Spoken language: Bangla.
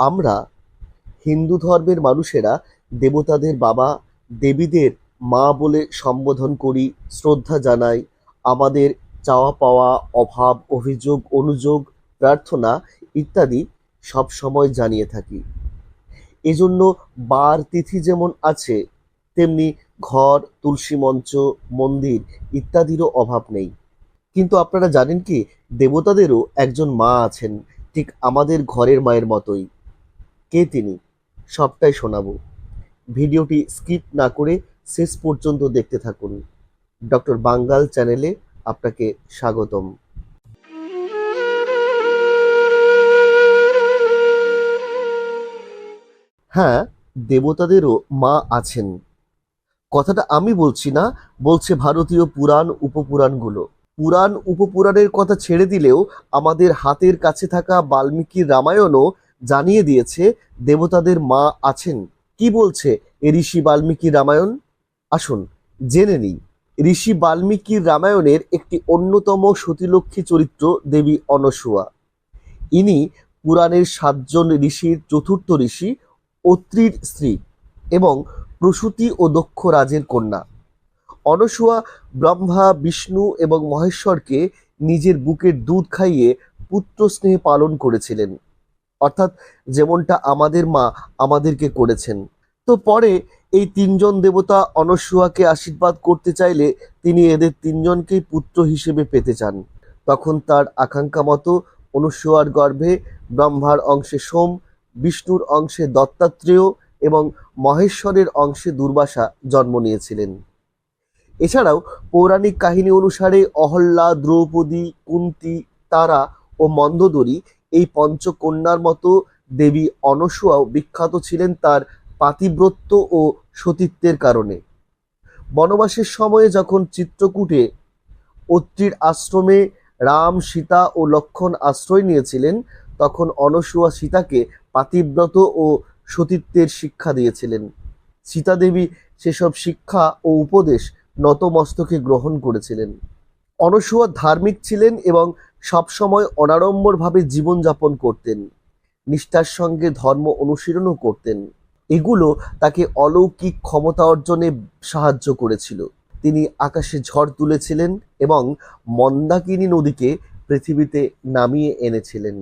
আমরা হিন্দু ধর্মের মানুষেরা দেবতাদের বাবা, দেবীদের মা বলে সম্বোধন করি, শ্রদ্ধা জানাই, আমাদের চাওয়া পাওয়া অভাব, অভিযোগ, অনুযোগ, প্রার্থনা ইত্যাদি সব সময় জানিয়ে থাকি। এজন্য বার তিথি যেমন আছে, তেমনি ঘর, তুলসী মঞ্চ, মন্দির ইত্যাদিরও অভাব নেই। কিন্তু আপনারা জানেন কি, দেবতাদেরও একজন মা আছেন, ঠিক আমাদের ঘরের মায়ের মতোই। কে তিনি? সবটাই শোনাবো। ভিডিওটি স্কিপ না করে শেষ পর্যন্ত দেখতে থাকুন। ডক্টর বাঙ্গাল চ্যানেলে আপনাকে স্বাগতম। হ্যাঁ দেবতাদেরও মা আছেন। কথাটা আমি বলছি না, বলছে ভারতীয় পুরাণ উপপুরাণগুলো। পুরাণ উপপুরাণের কথা ছেড়ে দিলেও আমাদের হাতের কাছে থাকা বাল্মীকির রামায়ণও জানিয়ে দিয়েছে, দেবতাদের মা আছেন। কি বলছে এ ঋষি বাল্মীকি রামায়ণ? আসুন, জেনে নিই। ঋষি বাল্মীকির রামায়ণের একটি অন্যতম সতীলক্ষ্মী চরিত্র দেবী অনসুয়া ইনি পুরাণের সাতজন ঋষির চতুর্থ ঋষি অত্রির স্ত্রী এবং প্রসূতি ও দক্ষ রাজের কন্যা। অনসুয়া ব্রহ্মা, বিষ্ণু এবং মহেশ্বরকে নিজের বুকের দুধ খাইয়ে পুত্র স্নেহে পালন করেছিলেন। অর্থাৎ যেমনটা আমাদের মা আমাদেরকে করেছেন। তো পরে এই তিনজন দেবতা অনসুয়াকে আশীর্বাদ করতে চাইলে তিনি এদের তিনজনকেই পুত্র হিসেবে পেতে চান। তখন তার আকাঙ্ক্ষা মতো অনুসুয়ার গর্ভে ব্রহ্মার অংশে সোম, বিষ্ণুর অংশে দত্তাত্রেয় এবং মহেশ্বরের অংশে দুর্বাসা জন্ম নিয়েছিলেন। এছাড়াও পৌরাণিক কাহিনী অনুসারে অহল্যা দ্রৌপদী, কুন্তি, তারা ও মন্দোদরী এই পঞ্চকন্যার মতো দেবী অনসুয়াও বিখ্যাত ছিলেন তার পাতিব্রত্য ও সতীত্বের কারণে। বনবাসের সময়ে যখন চিত্রকূটে অত্রির আশ্রমে রাম, সীতা ও লক্ষণ আশ্রয় নিয়েছিলেন, তখন অনসুয়া সীতাকে পাতিব্রত ও সতীত্বের শিক্ষা দিয়েছিলেন। সীতা দেবী সেসব শিক্ষা ও উপদেশ নতমস্তকে গ্রহণ করেছিলেন। অনসুয়া ধার্মিক ছিলেন এবং সবসময় অনাড়ম্বরভাবে জীবনযাপন করতেন, নিষ্ঠার সঙ্গে ধর্ম অনুশীলনও করতেন। এগুলো তাকে অলৌকিক ক্ষমতা অর্জনে সাহায্য করেছিল। তিনি আকাশে ঝড় তুলেছিলেন এবং মন্দাকিনী নদীকে পৃথিবীতে নামিয়ে এনেছিলেন।